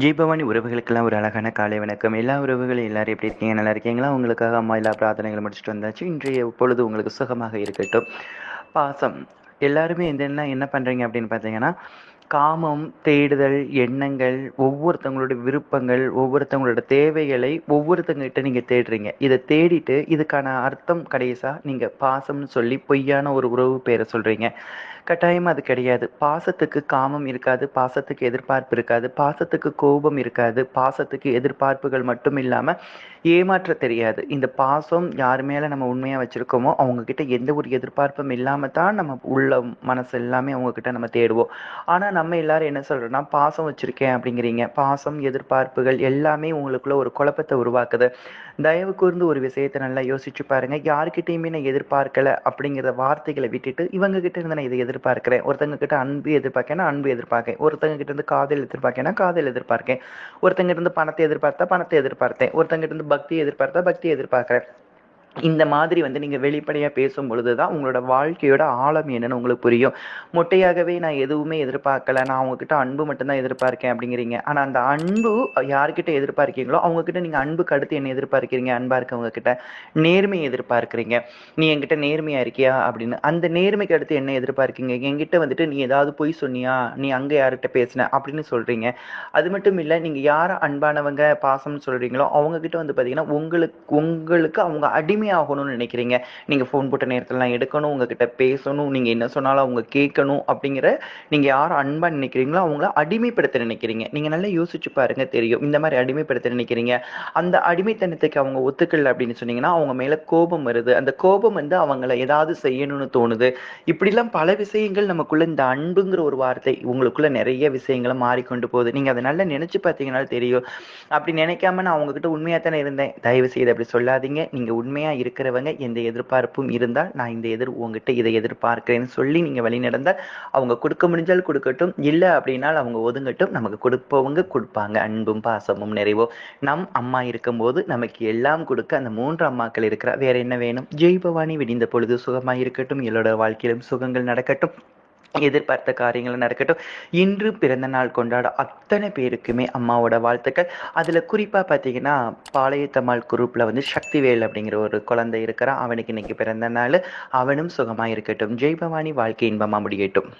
ஜீபவானி உறவுகளுக்கெல்லாம் ஒரு அழகான காலை வணக்கம். எல்லா உறவுகளும் எல்லாரும் எப்படி இருக்கீங்க? நல்லா இருக்கீங்களா? உங்களுக்காக அம்மா எல்லா பிரார்த்தனைகளும் முடிச்சுட்டு வந்தாச்சு. இன்றைய பொழுது உங்களுக்கு சுகமாக இருக்கட்டும். பாசம். எல்லாருமே என்னென்ன என்ன பண்ணுறீங்க அப்படின்னு பார்த்தீங்கன்னா காமம் தேடுதல் எண்ணங்கள் ஒவ்வொருத்தவங்களோட விருப்பங்கள் ஒவ்வொருத்தவங்களோட தேவைகளை ஒவ்வொருத்தங்ககிட்ட நீங்கள் தேடுறீங்க. இதை தேடிட்டு இதுக்கான அர்த்தம் கடைசா நீங்கள் பாசம்னு சொல்லி பொய்யான ஒரு உறவு பேரை சொல்கிறீங்க கட்டாயம் அது கிடையாது. பாசத்துக்கு காமம் இருக்காது பாசத்துக்கு எதிர்பார்ப்பு இருக்காது பாசத்துக்கு கோபம் இருக்காது பாசத்துக்கு எதிர்பார்ப்புகள் மட்டும் இல்லாமல் ஏமாற்ற தெரியாது. இந்த பாசம் யார் மேலே நம்ம உண்மையாக வச்சுருக்கோமோ அவங்கக்கிட்ட எந்த ஒரு எதிர்பார்ப்பும் இல்லாமல் தான் நம்ம உள்ள மனசு எல்லாமே அவங்கக்கிட்ட நம்ம தேடுவோம். ஆனால் நம்ம நம்ம எல்லாரும் என்ன சொல்கிறோன்னா பாசம் வச்சுருக்கேன் அப்படிங்கிறீங்க. பாசம் எதிர்பார்ப்புகள் எல்லாமே உங்களுக்குள்ள ஒரு குழப்பத்தை உருவாக்குது. தயவு கூர்ந்து ஒரு விஷயத்தை நல்லா யோசிச்சு பாருங்க. யாருக்கிட்டையுமே நான் எதிர்பார்க்கல அப்படிங்கிற வார்த்தைகளை விட்டுட்டு இவங்க கிட்ட இருந்து நான் இதை எதிர்பார்க்கிறேன். ஒருத்தங்க கிட்ட அன்பு எதிர்பார்க்கேன்னா அன்பு எதிர்பார்க்கேன். ஒருத்தங்க கிட்ட இருந்து காதல் எதிர்பார்க்கேன்னா காதல் எதிர்பார்க்கேன். ஒருத்தங்க இருந்து பணத்தை எதிர்பார்த்தா பணத்தை எதிர்பார்த்தேன். ஒருத்தங்க இருந்து பக்தி எதிர்பார்த்தா பக்தி எதிர்பார்க்கிறேன். இந்த மாதிரி வந்து நீங்கள் வெளிப்படையாக பேசும் பொழுது தான் உங்களோட வாழ்க்கையோட ஆழம் என்னன்னு உங்களுக்கு புரியும். மொட்டையாகவே நான் எதுவுமே எதிர்பார்க்கல. நான் அவங்கக்கிட்ட அன்பு மட்டும்தான் எதிர்பார்க்கேன் அப்படிங்கிறீங்க. ஆனால் அந்த அன்பு யார்கிட்ட எதிர்பார்க்கீங்களோ அவங்கக்கிட்ட நீங்கள் அன்புக்கு அடுத்து என்ன எதிர்பார்க்கிறீங்க? அன்பாக இருக்கவங்க கிட்ட நேர்மையை எதிர்பார்க்குறீங்க. நீ என்கிட்ட நேர்மையாக இருக்கியா? அப்படின்னு. அந்த நேர்மைக்கு அடுத்து என்ன எதிர்பார்க்கீங்க? என்கிட்ட வந்துட்டு நீ ஏதாவது பொய் சொன்னியா? நீ அங்கே யார்கிட்ட பேசின? அப்படின்னு சொல்கிறீங்க அது மட்டும் இல்லை நீங்கள் யாரை அன்பானவங்க பாசம்னு சொல்கிறீங்களோ அவங்கக்கிட்ட வந்து பார்த்தீங்கன்னா உங்களுக்கு உங்களுக்கு அவங்க அடிமை ஆகணும்னு நினைக்கிறீங்க? நீங்கள் ஃபோன் போட்ட நேரத்துலலாம் எடுக்கணும் உங்ககிட்ட பேசணும் நீங்கள் என்ன சொன்னாலும் அவங்க கேட்கணும் அப்படிங்கிற நீங்கள் யார் அன்பாக நினைக்கிறீங்களோ அவங்கள அடிமைப்படுத்த நினைக்கிறீங்க. நீங்கள் நல்லா யோசிச்சு பாருங்க தெரியும். இந்த மாதிரி அடிமைப்படுத்த நினைக்கிறீங்க. அந்த அடிமைத்தனத்துக்கு அவங்க ஒத்துக்கல அப்படின்னு சொன்னீங்கன்னா அவங்க மேலே கோபம் வருது. அந்த கோபம் வந்து அவங்கள ஏதாவது செய்யணும்னு தோணுது. இப்படிலாம் பல விஷயங்கள் நமக்குள்ள இந்த அன்புங்கிற ஒரு வார்த்தை உங்களுக்குள்ள நிறைய விஷயங்களை மாறிக்கொண்டு போகுது. நீங்கள் அதை நல்லா நினைச்சு பார்த்தீங்கன்னா தெரியும். அப்படி நினைக்காம நான் அவங்ககிட்ட உண்மையாக தானே இருந்தேன்? தயவு செய்து அப்படி சொல்லாதீங்க. நீங்கள் தனியாக இருக்கிறவங்க எந்த எதிர்பார்ப்பும் இருந்தால் நான் இந்த எதிர் உங்ககிட்ட இதை எதிர்பார்க்கிறேன்னு சொல்லி நீங்கள் வழி நடந்தால் அவங்க கொடுக்க முடிஞ்சால் கொடுக்கட்டும். இல்லை அப்படின்னால் அவங்க ஒதுங்கட்டும். நமக்கு கொடுப்பவங்க கொடுப்பாங்க. அன்பும் பாசமும் நிறைவோ. நம் அம்மா இருக்கும்போது நமக்கு எல்லாம் கொடுக்க அந்த மூன்று அம்மாக்கள் இருக்கிறா வேற என்ன வேணும்? ஜெய் பவானி விடிந்த பொழுது சுகமாக இருக்கட்டும். எல்லோட வாழ்க்கையிலும் சுகங்கள் நடக்கட்டும். எதிர்பார்த்த காரியங்கள் நடக்கட்டும். இன்று பிறந்த நாள் கொண்டாட அத்தனை பேருக்குமே அம்மாவோட வாழ்த்துக்கள். அதில் குறிப்பாக பார்த்தீங்கன்னா பாளையத்தம்மாள் குரூப்பில் வந்து சக்திவேல் அப்படிங்கிற ஒரு குழந்தை இருக்கிறான். அவனுக்கு இன்னைக்கு பிறந்த நாள். அவனும் சுகமாக இருக்கட்டும். ஜெய் பவானி வாழ்க்கை இன்பமாக முடியட்டும்.